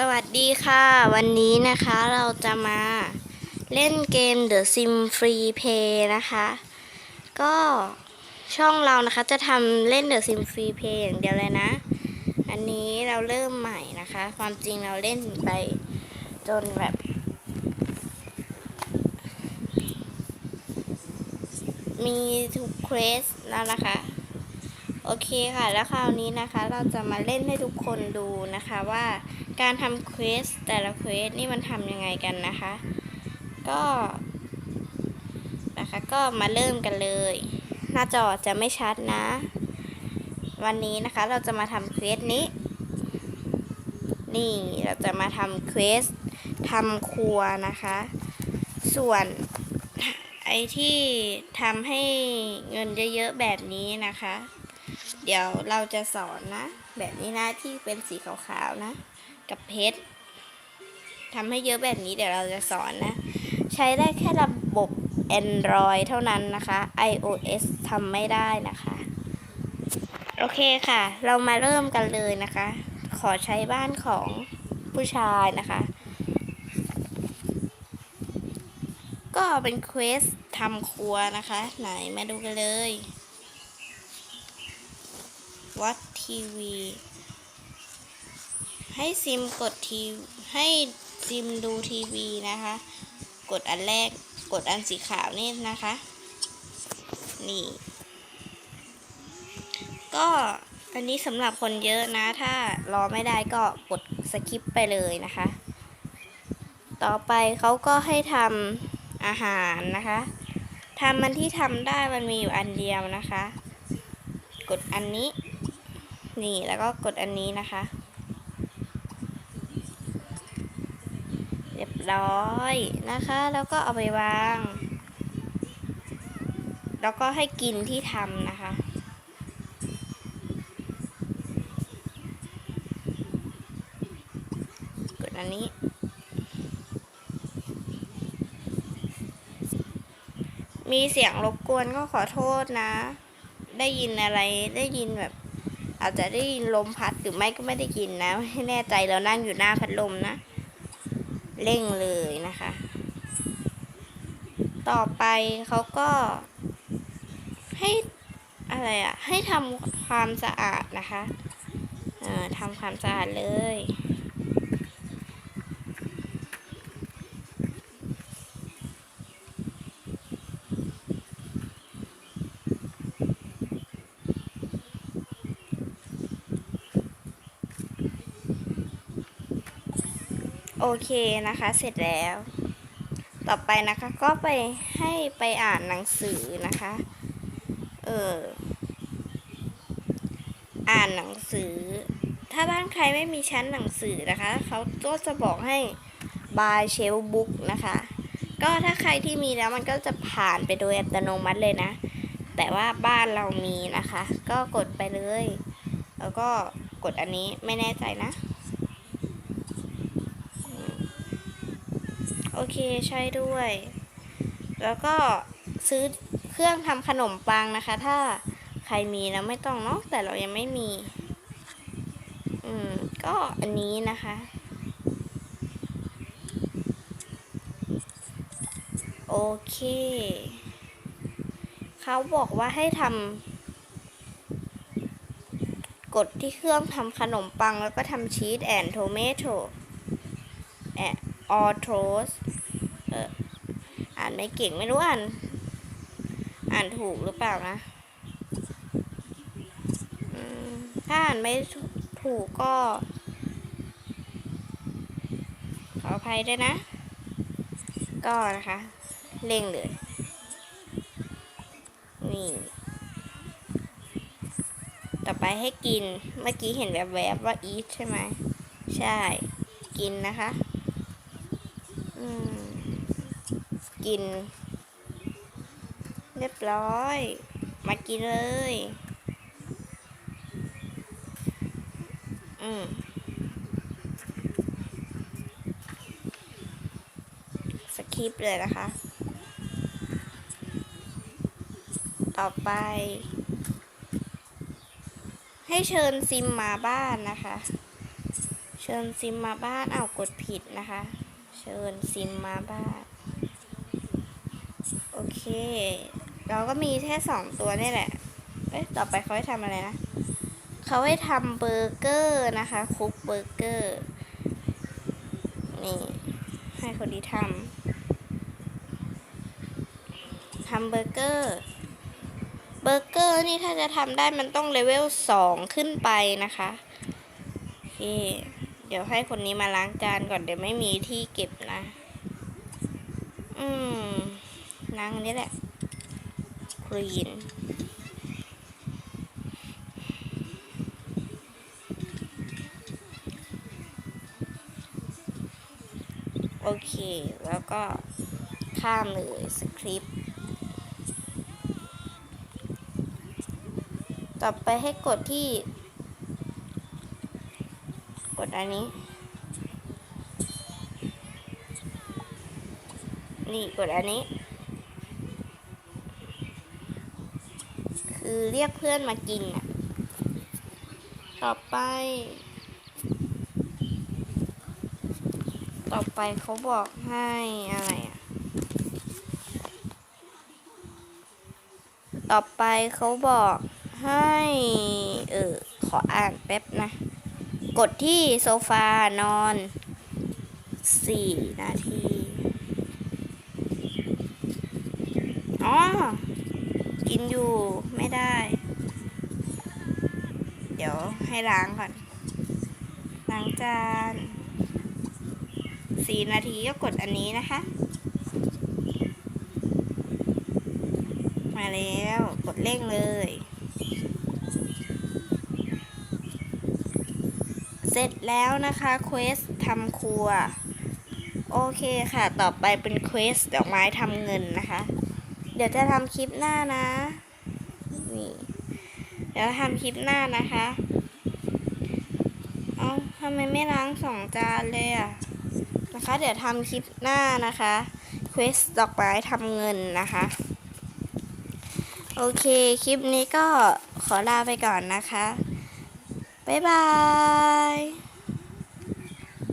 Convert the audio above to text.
สวัสดีค่ะ วันนี้นะคะเราจะมาเล่นเกม The Sim Free Play นะคะ ก็ช่องเรานะคะจะทำเล่น The Sim Free Play อย่างเดียวเลยนะ อันนี้เราเริ่มใหม่นะคะ ความจริงเราเล่นไปจนแบบ มีทุกเควสแล้วนะคะ โอเคค่ะ แล้วคราวนี้นะคะเราจะมาเล่นให้ทุกคนดูนะคะว่าการทำเควสแต่ละเควสนี่มันทำยังไงกันนะคะ ก็นะคะก็มาเริ่มกันเลย หน้าจอจะไม่ชัดนะ วันนี้นะคะเราจะมาทำเควสนี้ นี่เราจะมาทำเควสทำครัวนะคะ ส่วนไอที่ทำให้เงินเยอะๆแบบนี้นะคะ เดี๋ยวเราจะสอนนะ แบบนี้นะที่เป็นสีขาวๆนะ กับเพชรทำให้เยอะแบบนี้เดี๋ยวเราจะสอนนะ ใช้ได้แค่ระบบ Android เท่านั้นนะคะ iOS ทำไม่ได้นะคะ โอเคค่ะ เรามาเริ่มกันเลยนะคะ ขอใช้บ้านของผู้ชายนะคะ ก็เป็นเควสทำครัวนะคะ ไหนมาดูกันเลย วัดทีวี ให้ซิมกดทีให้ซิมดูทีวีนะคะ กดอันแรกกดอันสีขาวนี่นะคะ นี่ ก็อันนี้สำหรับคนเยอะนะ ถ้ารอไม่ได้ก็กดสคิปไปเลยนะคะ ต่อไปเขาก็ให้ทำอาหารนะคะทำมันที่ทำได้มันมีอยู่อันเดียวนะคะ กดอันนี้ นี่แล้วก็กดอันนี้นะคะ เรียบร้อยนะคะ แล้วก็เอาไปวาง แล้วก็ให้กินที่ทำนะคะกดอันนี้ มีเสียงรบกวนก็ขอโทษนะ ได้ยินอะไรได้ยินแบบ อาจจะได้ยินลมพัดหรือไม่ก็ไม่ได้ยินนะไม่แน่ใจเรานั่งอยู่หน้าพัดลมนะ เร่งเลยนะคะ ต่อไปเขาก็ให้อะไรอะให้ทำความสะอาดนะคะ เอ่อทำความสะอาดเลย โอเคนะคะเสร็จแล้ว ต่อไปนะคะก็ไปให้ไปอ่านหนังสือนะคะ เอออ่านหนังสือ ถ้าบ้านใครไม่มีชั้นหนังสือนะคะเขาก็จะบอกให้ buy shelf book นะคะ ก็ถ้าใครที่มีแล้วมันก็จะผ่านไปโดยอัตโนมัติเลยนะ แต่ว่าบ้านเรามีนะคะ ก็กดไปเลย แล้วก็กดอันนี้ไม่แน่ใจนะ โอเคใช่ด้วย แล้วก็ซื้อเครื่องทำขนมปังนะคะ ถ้าใครมีแล้วไม่ต้องเนาะแต่เรายังไม่มี อืม ก็อันนี้นะคะ โอเค เขาบอกว่าให้ทำกดที่เครื่องทำขนมปังแล้วก็ทำชีสแอนโทเมโตแอน ออโทสเอออ่านไม่เก่งไม่รู้อ่าน อ่านถูกหรือเปล่านะถ้าอ่านไม่ถูกก็ ขออภัยด้วยนะ ก็นะคะเร่งเลย นี่ ต่อไปให้กิน เมื่อกี้เห็นแวบๆว่า eat ใช่ไหม ใช่ กินนะคะ กิน เรียบร้อย มากินเลย อืมสคริปเลยนะคะ ต่อไป ให้เชิญซิมมาบ้านนะคะ เชิญซิมมาบ้านอ้าวกดผิดนะคะ ชิญซิมมาบ้านโอเค เราก็มีแค่สองตัวนี่แหละ เอ้ยต่อไปเขาให้ทำอะไรนะ เขาให้ทำเบอร์เกอร์นะคะ คุกเบอร์เกอร์ นี่ ให้คนนี้ทำทำเบอร์เกอร์ เบอร์เกอร์นี่ถ้าจะทำได้มันต้องเลเวลสองขึ้นไปนะคะ โอเค เดี๋ยวให้คนนี้มาล้างจานก่อนเดี๋ยวไม่มีที่เก็บนะ อืมล้างนี้แหละคลีนโอเค แล้วก็ข้ามเลยสคริปต์ ต่อไปให้กดที่ ดอันนี้ นี่กดอันนี้ คือเรียกเพื่อนมากินอะ ต่อไป ต่อไปเขาบอกให้อะไรอะ ต่อไปเขาบอกให้ เออ ขออ่านแป๊บนะ กดที่โซฟานอนสี่นาที อ๋อ กินอยู่ไม่ได้ เดี๋ยวให้ล้างก่อน ล้างจานสี่นาทีก็กดอันนี้นะคะ มาแล้ว กดเร่งเลย เสร็จแล้วนะคะเควสทำครัว โอเคค่ะ ต่อไปเป็นเควสดอกไม้ทำเงินนะคะ เดี๋ยวจะทำคลิปหน้านะ นี่ เดี๋ยวทำคลิปหน้านะคะ เอ้าทำไมไม่ล้างสองจานเลยอะนะคะ เดี๋ยวทำคลิปหน้านะคะเควสดอกไม้ทำเงินนะคะโอเค คลิปนี้ก็ขอลาไปก่อนนะคะ บ๊ายบาย